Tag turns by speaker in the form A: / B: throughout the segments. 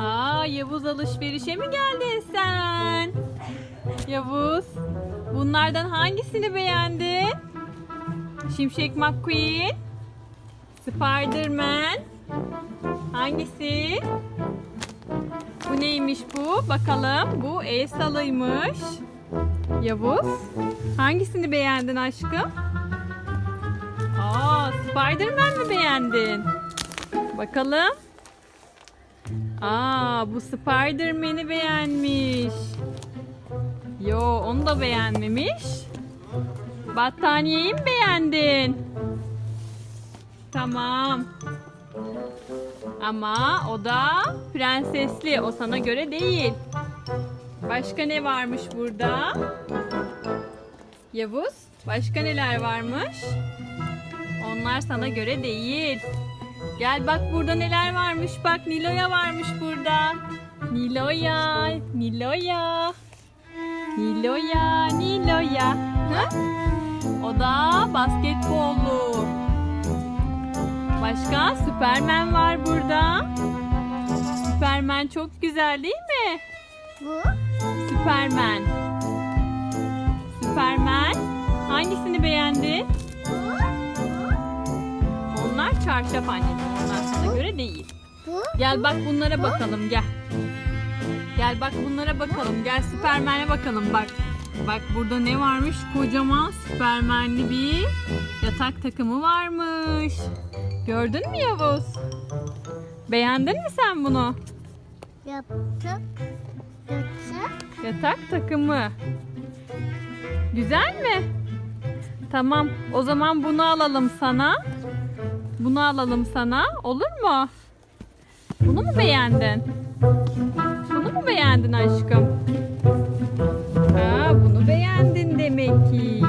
A: Aa Yavuz alışverişe mi geldin sen? Yavuz, bunlardan hangisini beğendin? Şimşek McQueen, Spiderman, hangisi? Bu neymiş bu? Bakalım. Bu el salıymış. Yavuz, hangisini beğendin aşkım? Aa, Spiderman mi beğendin? Bakalım. Aa, bu Spiderman'i beğenmiş. Yo, onu da beğenmemiş. Battaniyeyi mi beğendin? Tamam. Ama o da prensesli. O sana göre değil. Başka ne varmış burada? Yavuz, başka neler varmış? Onlar sana göre değil. Gel bak burada neler varmış. Bak Nilo'ya varmış burada. Nilo'ya, Nilo'ya. Nilo'ya, Nilo'ya. Ha? O da basketbollu. Başka Süpermen var burada. Süpermen çok güzel değil mi?
B: Bu.
A: Süpermen. Süpermen. Hangisini beğendin? Onlar çarşaf anneciğim. Göre değil.
B: Bu.
A: Gel bak bunlara bakalım gel. Gel bak bunlara bakalım. Gel Süpermen'e bakalım bak. Bak burada ne varmış? Kocaman Süpermenli bir yatak takımı varmış. Gördün mü Yavuz? Beğendin mi sen bunu?
B: Yaptık. Yaptık.
A: Yatak takımı. Güzel mi? Tamam. O zaman bunu alalım sana. Bunu alalım sana. Olur mu? Bunu mu beğendin? Bunu mu beğendin aşkım? Aa, bunu beğendin demek ki.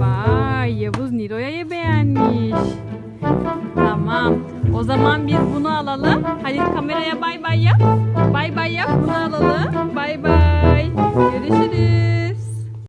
A: Vay, Yavuz Nilo'ya'yı beğenmiş. Tamam. O zaman biz bunu alalım. Hadi kameraya bay bay yap. Bay bay yap. Bunu alalım. Bay bay.